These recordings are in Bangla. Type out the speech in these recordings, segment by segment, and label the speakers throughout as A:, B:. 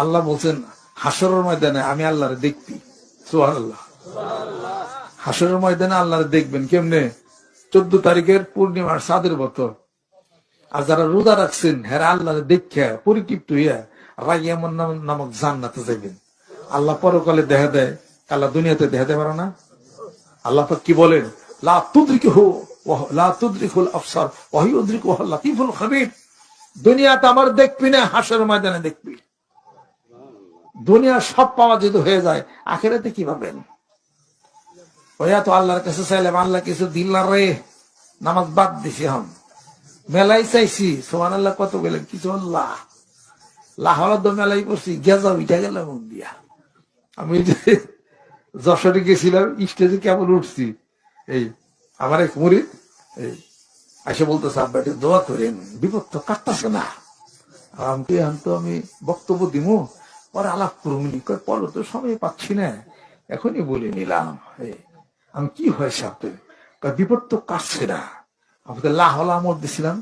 A: আল্লাহ বলছেন হাসরের ময়দানে আমি আল্লাহরে দেখবি। সোহান আল্লাহ হাসরের ময়দানে আল্লাহরে দেখবেন কেমনে? চোদ্দ তারিখের পূর্ণিমার সাদের বছর আর যারা রোজা রাখছেন হ্যাঁ আল্লাহ দেখে পরিতৃপ্ত হইয়া রাইয়ামন নামক জান্নাতে যাবেন আল্লাহ পরকালে দেখা দেয়, আল্লাহ দুনিয়াতে দেখা দেয় পারে না? আল্লাহ কি বলেন? লা দুনিয়াতে আমার দেখবি না হাসর ময়দানে দেখবি। দুনিয়া সব পাওয়া যদি হয়ে যায়, আখেরাতে কি পাবেন? ওয়া তো আল্লাহর কাছে চাইলাম আল্লাহ কিছু না রে, নামাজ বাদ দিছি হম মেলাই চাইছি সোহান আল্লাহ কত গেলেন? কিছু আল্লাহ। লাহলা তো মেলাই পড়ছি, গেজা উঠা গেলাম মন দিয়া। আমি যশোরে গেছিলাম, স্টেজে কেমন উঠছি। এই, আমার এক মুড়ি, এই এসে বলতেছে, আব্বা দোয়া করেন, বিপদ তো কাটতেছে না। আমি তো আমি বক্তব্য দিমু পরে আলাপ করুনি পরে তো, সময় পাচ্ছি না। এখনই বলে নিলাম। আমি কি হয়েছে আপনার বিপদ তো কাটছে না। আমাকে লাহল আমল দিছিলাম।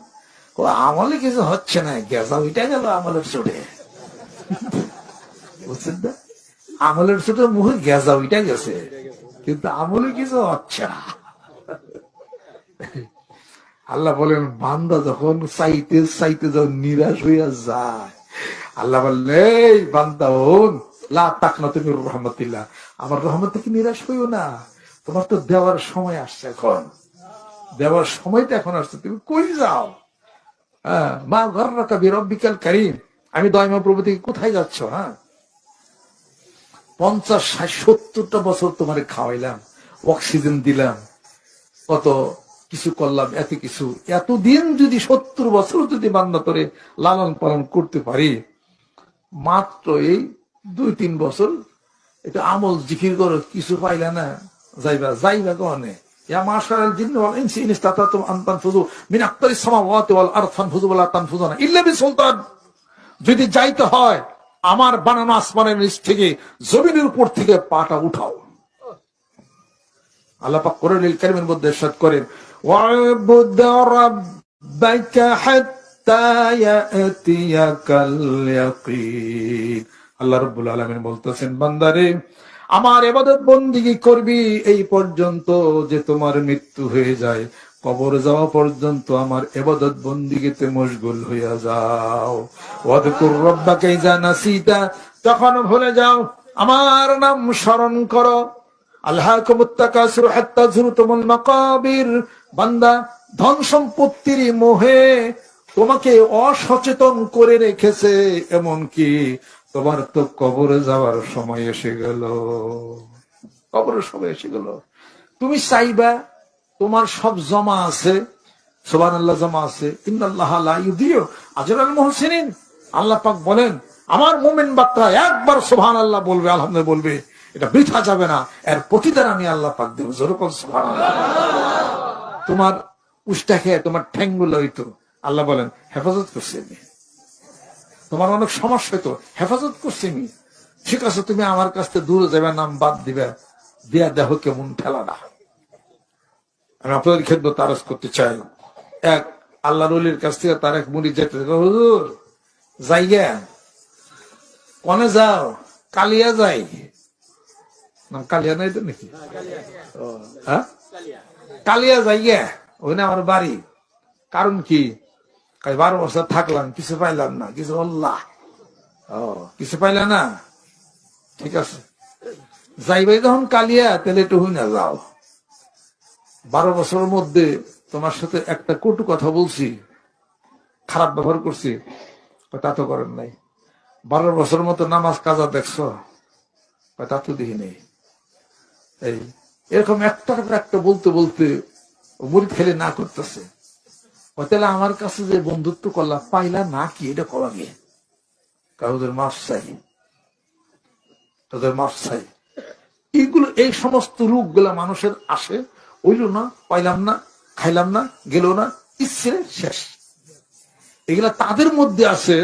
A: আমলে কিছু হচ্ছে না, গেজা ওইটা গেল আমলের চোটে। বুঝছেন না? আমলের চোটে মুখে গেজা ওইটা গেছে, কিন্তু আমলে কিছু হচ্ছে না। আল্লাহ বলেন, বান্দা যখন চাইতে চাইতে যখন নিরাশ হইয়া যায় আল্লাহ বললেন তুমি আমার রহমত থেকে নিরাশ হইও না। তোমার তো দেওয়ার সময় আসছে এখন। দেওয়ার সময়টা এখন আসছে। তুমি কই যাও? হ্যাঁ মা ঘর রাখা বিরব্বিকাল কারিম। আমি দয়মা প্রভু থেকে কোথায় যাচ্ছ হ্যাঁ? পঞ্চাশ, ষাট, সত্তরটা বছর তোমারে খাওয়াইলাম, অক্সিজেন দিলাম, কত কিছু করলাম, এত কিছু। এতদিন যদি সত্তর বছর যদি বান্দা করে লালন পালন করতে পারি মাত্র এই দুই, তিন বছর এটা আমল জিকির করো কিছু পাইলে না যাইবা যাইবা কনে? যদি যাইতে হয়, আমার বানানো আসমানের নিচ থেকে, জমিনের উপর থেকে পাটা উঠাও। আল্লাহ মধ্যে করেন বলতেছেন, বান্দারে, আমার ইবাদত বন্দিগি করবি এই পর্যন্ত যে তোমার মৃত্যু হয়ে যায়। কবর যাওয়া পর্যন্ত আমার এবাদত বন্দিগিতে মশগুল হইয়া যাও। ওয়াদকুর রব্বাকা ইজা নাসিতা তখন ভুলে যাও, আমার নাম স্মরণ করো। আল্লাহ জুরতুমুল মাকাবির। বান্দা, ধন সম্পত্তির মোহে তোমাকে অসচেতন করে রেখেছে এমন কি তোমার তো কবরে যাওয়ার সময় এসে গেল। কবরের সময় এসে গেল। তুমি চাইবা তোমার সব জমা আছে সোবান আল্লাহ জমা আছে। ইন্দাল্লাহ আজরাল মুহসিনিন। আল্লাহ পাক বলেন, আমার মুমিন বার্তা একবার সোহান আল্লাহ বলবে, আলহামদুলিল্লাহ বলবে, এটা বৃথা যাবে না। এর প্রতিদান আমি আল্লাহ পাক দেবো। যেরকম সোহান তোমার উষ্টা খেয়ে তোমার ঠ্যাংগুলো হইতো। আল্লাহ বলেন, হেফাজত করছি আমি। তোমার অনেক সমস্যা হইতো হেফাজত করছি আমি। ঠিক আছে, তুমি আমার কাছ থেকে দূরে যাবে নাম বাদ দিবে। দিয়া দেহ কেমন ঠেলা না। আমি আপনাদের খেদমত আরজ করতে চাই এক আল্লাহ রলির কাছ থেকে তার এক মুড়ি যেতে হুজুর, যাইয়া, কনে যাও, কালিয়া যাই। না কালিয়া নাই তো নাকি? হ্যাঁ? কালিয়া যাইয়া, ওই না আমার বাড়ি। কারণ কি? বারো বছর থাকলাম, কিছু পাইলাম না, কিছু আল্লাহ ও, কিছু পাইলা না? ঠিক আছে। যাইবাই যখন কালিয়া, তাহলে একটু হই না যাও। বারো বছরের মধ্যে তোমার সাথে একটা কটু কথা বলছি, খারাপ ব্যবহার করছি তা তো করেন নাই। বারো বছর মতো নামাজ কাজা দেখছ তা তো দেখি নেই। এই, এরকম একটার একটা বলতে বলতে মুড়ি খেলে না করতেছে। তাহলে আমার কাছে যে বন্ধুত্ব করলা পাইলা না কি? এটা করা গিয়ে কাউদের মাফ চাই। তাদের মাফ চাই। এইগুলো, এই সমস্ত রূপগুলা মানুষের আসে, হইল না, পাইলাম না, খাইলাম না, গেল না, ইচ্ছে শেষ। এগুলা তাদের মধ্যে আছে,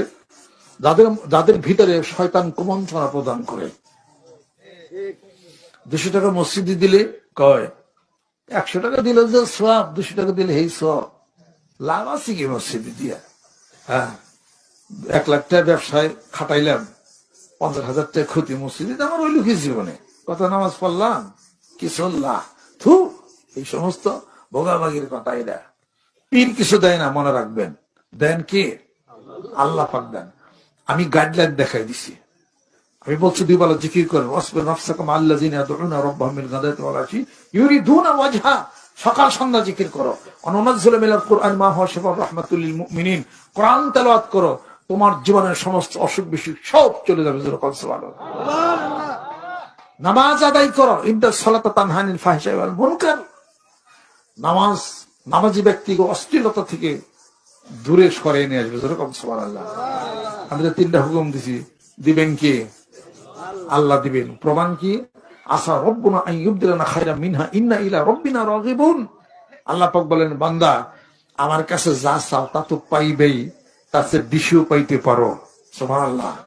A: যাদের যাদের ভিতরে শয়তান কুমন্ত্রণা প্রদান করে। দুশো টাকা মসজিদে দিলে কয়? একশো টাকা দিলে যে সব দুশো টাকা দিলে হেই সব লাভ আছে কি মসজিদে দিয়া। হ্যাঁ এক লাখ টাকা ব্যবসায় খাটাইলাম, পঞ্চাশ হাজার টাকা ক্ষতি মসজিদে আমার ওইলো কি জীবনে? কত নামাজ পড়লাম? কি চললা থু, এই সমস্ত ভোগাভাগির কথা এটা পীর কিছু দেয় না, মনে রাখবেন। দেন কি? আল্লাহ পাক দেন। আমি গাইডলাইন দেখাই দিছি। আমি বলছি, দুই বেলা জিকির করেন ওয়াসবির নাফসাকুম আল্লাযিনা ইয়াদউনা রাব্বাহুম বিল গাদাতি ওয়াল আশি ইউরিদুনা ওয়াজহা। সকাল সন্ধ্যা জিকির করো। কুরআন মা হুয়া শিফাউর রাহমাতুল কোরআন করো, তোমার জীবনের সমস্ত অসুখ বিসুখ সব চলে যাবে নামাজ আদায় করো ইন্দাস সালাতা তানহানিল নামাজ, নামাজি ব্যক্তিকে অশ্লীলতা থেকে দূরে সরিয়ে নিয়ে আসবে যেরকম সুবহানাল্লাহ আমি তো তিনটা হুকুম দিছি, দিবেন কি? আল্লাহ দিবেন। প্রমাণ কি? আসা রব্বনা আন ইউবদিলানা খায়রা মিনহা, ইন্না ইলা রব্বিনা রাগিবুন। আল্লাহ পাক বলেন, বান্দা, আমার কাছে যা চাও তা তো পাইবেই, তার চেয়ে বেশিও পাইতে পারো। সুবহানাল্লাহ।